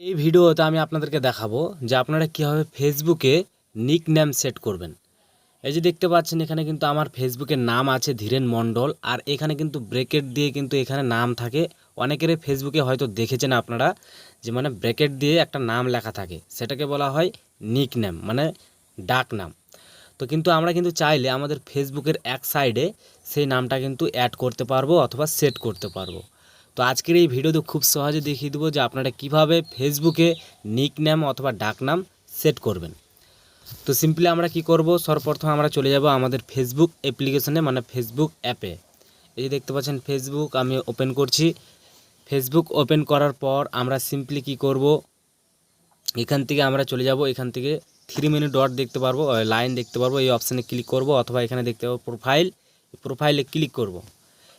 এই ভিডিওতে আমি আপনাদেরকে দেখাবো যে আপনারা কীভাবে ফেসবুকে নিক নেম সেট করবেন। এই যে দেখতে পাচ্ছেন, এখানে কিন্তু আমার ফেসবুকের নাম আছে ধীরেন মণ্ডল, আর এখানে কিন্তু ব্রেকেট দিয়ে কিন্তু এখানে নাম থাকে। অনেকেরই ফেসবুকে হয়তো দেখেছেন আপনারা যে মানে ব্রেকেট দিয়ে একটা নাম লেখা থাকে। সেটাকে বলা হয় নিক নেম মানে ডাক নাম। তো কিন্তু আমরা কিন্তু চাইলে আমাদের ফেসবুকের এক সাইডে সেই নামটা কিন্তু অ্যাড করতে পারব অথবা সেট করতে পারব। তো আজকের এই ভিডিওতে খুব সহজে দেখিয়ে দেবো যে আপনারা কীভাবে ফেসবুকে নিক নেম অথবা ডাক নাম সেট করবেন। তো সিম্পলি আমরা কি করব? সর্বপ্রথম আমরা চলে যাব আমাদের ফেসবুক অ্যাপ্লিকেশনে মানে ফেসবুক অ্যাপে এই যে দেখতে পাচ্ছেন ফেসবুক আমি ওপেন করছি। ফেসবুক ওপেন করার পর আমরা সিম্পলি কি করব? এখান থেকে আমরা চলে যাব, এখান থেকে থ্রি মিনিট ডট দেখতে পারব লাইন দেখতে পারব, এই অপশানে ক্লিক করব, অথবা এখানে দেখতে পাবো প্রোফাইল প্রোফাইলে ক্লিক করব।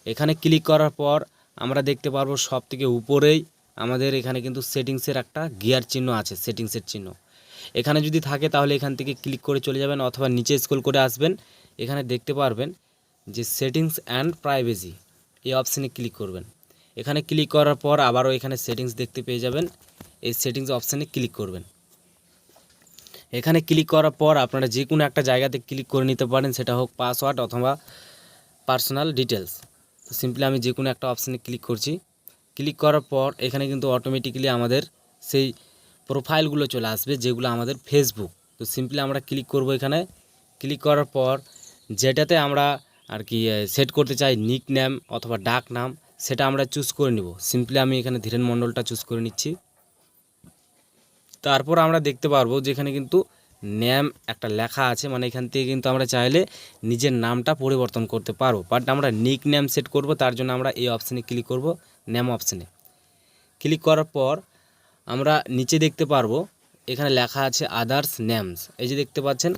এখানে ক্লিক করার পর আমরা দেখতে পারব সব থেকে উপরেই আমাদের এখানে কিন্তু সেটিংসের একটা গিয়ার চিহ্ন আছে, সেটিংসের চিহ্ন। এখানে যদি থাকে তাহলে এখান থেকে ক্লিক করে চলে যাবেন অথবা নিচে স্ক্রল করে আসবেন। এখানে দেখতে পারবেন যে সেটিংস অ্যান্ড প্রাইভেসি, এই অপশানে ক্লিক করবেন। এখানে ক্লিক করার পর আবারও এখানে সেটিংস দেখতে পেয়ে যাবেন। এই সেটিংস অপশানে ক্লিক করবেন। এখানে ক্লিক করার পর আপনারা যে কোনো একটা জায়গাতে ক্লিক করে নিতে পারেন, সেটা হোক পাসওয়ার্ড অথবা পার্সোনাল ডিটেলস তো সিম্পলি আমি যে কোনো একটা অপশানে ক্লিক করছি। ক্লিক করার পর এখানে কিন্তু অটোমেটিক্যালি আমাদের সেই প্রোফাইলগুলো চলে আসবে, যেগুলো আমাদের ফেসবুক তো সিম্পলি আমরা ক্লিক করব এখানে। ক্লিক করার পর যেটাতে আমরা আর কি সেট করতে চাই নিক নেম অথবা ডাক নাম সেটা আমরা চুজ করে নিব। সিম্পলি আমি এখানে ধীরেন মণ্ডলটা চুজ করে নিচ্ছি। তারপর আমরা দেখতে পারব যেখানে কিন্তু নেম একটা লেখা আছে মানে এখান থেকে কিন্তু আমরা চাইলে নিজের নামটা পরিবর্তন করতে পারব। বাট আমরা নিক নেম সেট করব, তার জন্য আমরা এই অপশানে ক্লিক করব নেম অপশানে ক্লিক করার পর আমরা নিচে দেখতে পারব, এখানে লেখা আছে আদার্স নেমস এই যে দেখতে পাচ্ছেন,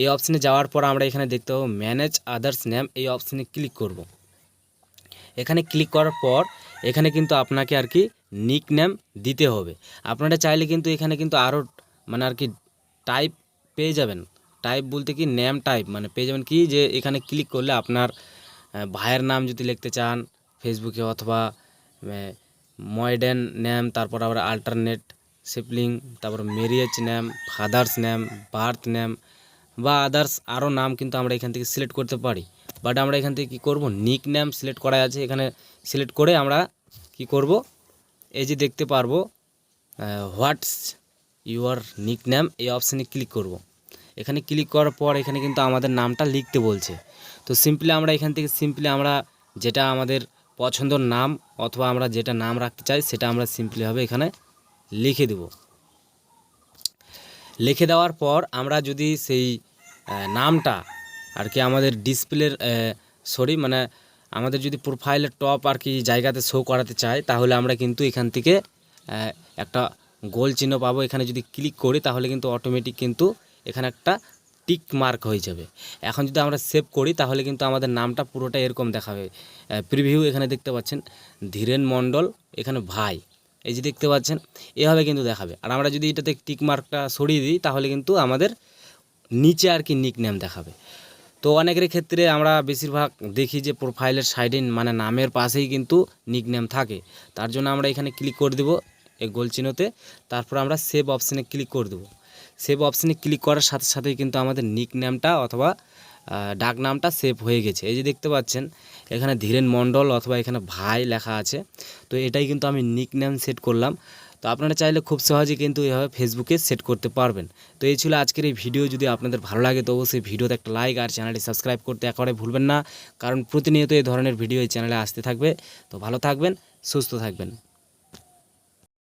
এই অপশানে যাওয়ার পর আমরা এখানে দেখতে পাবো ম্যানেজ আদার্স নেম এই অপশানে ক্লিক করব। এখানে ক্লিক করার পর এখানে কিন্তু আপনাকে আর কি নিক নেম দিতে হবে। আপনারা চাইলে কিন্তু এখানে কিন্তু আরও মানে আর কি টাইপ পেয়ে যাবেন। টাইপ বলতে কি নেম টাইপ মানে পেয়ে যাবেন কি যে এখানে ক্লিক করলে আপনার ভাইয়ের নাম যদি লিখতে চান ফেসবুকে অথবা মডার্ন নেম তারপর আবার আল্টারনেট সিপলিং তারপর marriage name father's name birth name বা আদার্স আরও নাম কিন্তু আমরা এখান থেকে সিলেক্ট করতে পারি। বাট আমরা এখান থেকে কী করব? নিক নেম সিলেক্ট করা আছে। এখানে সিলেক্ট করে আমরা কি করব? এই যে দেখতে পারব হোয়াটস ইউর নিক নেম এই অপশানে ক্লিক করব। এখানে ক্লিক করার পর এখানে কিন্তু আমাদের নামটা লিখতে বলছে তো সিম্পলি আমরা এখান থেকে সিম্পলি আমরা যেটা আমাদের পছন্দর নাম অথবা আমরা যেটা নাম রাখতে চাই সেটা আমরা সিম্পলিভাবে এখানে লিখে দেব লিখে দেওয়ার পর আমরা যদি সেই নামটা আর কি আমাদের ডিসপ্লের সরি মানে আমাদের যদি প্রোফাইলের টপ আর কি জায়গাতে শো করাতে চাই তাহলে আমরা কিন্তু এখান থেকে একটা গোল চিহ্ন পাবো এখানে যদি ক্লিক করি, তাহলে কিন্তু অটোমেটিক কিন্তু এখানে একটা টিক মার্ক হয়ে যাবে। এখন যদি আমরা সেভ করি, তাহলে কিন্তু আমাদের নামটা পুরোটা এরকম দেখাবে। প্রিভিউ এখানে দেখতে পাচ্ছেন, ধীরেন মণ্ডল, এখানে ভাই। এই যে দেখতে পাচ্ছেন, এভাবে কিন্তু দেখাবে। আর আমরা যদি এটাতে টিক মার্কটা সরিয়ে দিই, তাহলে কিন্তু আমাদের নিচে আর কি নিক নেম দেখাবে। তো অনেকের ক্ষেত্রে আমরা বেশিরভাগ দেখি যে প্রোফাইলের সাইডে মানে নামের পাশেই কিন্তু নিক নেম থাকে। তার জন্য আমরা এখানে ক্লিক করে দেবো। এই গোল চিহ্নতে, তারপর আমরা সেভ অপশানে ক্লিক করে দেবো। সেভ অপশানে ক্লিক করার সাথে সাথেই কিন্তু আমাদের নিক নেমটা অথবা ডাক নামটা সেভ হয়ে গেছে। এই যে দেখতে পাচ্ছেন, এখানে ধীরেন মণ্ডল অথবা এখানে ভাই লেখা আছে। তো এটাই কিন্তু আমি নিক নেম সেট করলাম। তো আপনারা চাইলে খুব সহজে কিন্তু এভাবে ফেসবুকে সেট করতে পারবেন। তো এই ছিল আজকের এই ভিডিও যদি আপনাদের ভালো লাগে তো অবশ্যই ভিডিওতে একটা লাইক আর চ্যানেলটি সাবস্ক্রাইব করতে একেবারে ভুলবেন না। কারণ প্রতিনিয়ত এই ধরনের ভিডিও এই চ্যানেলে আসতে থাকবে। তো ভালো থাকবেন, সুস্থ থাকবেন।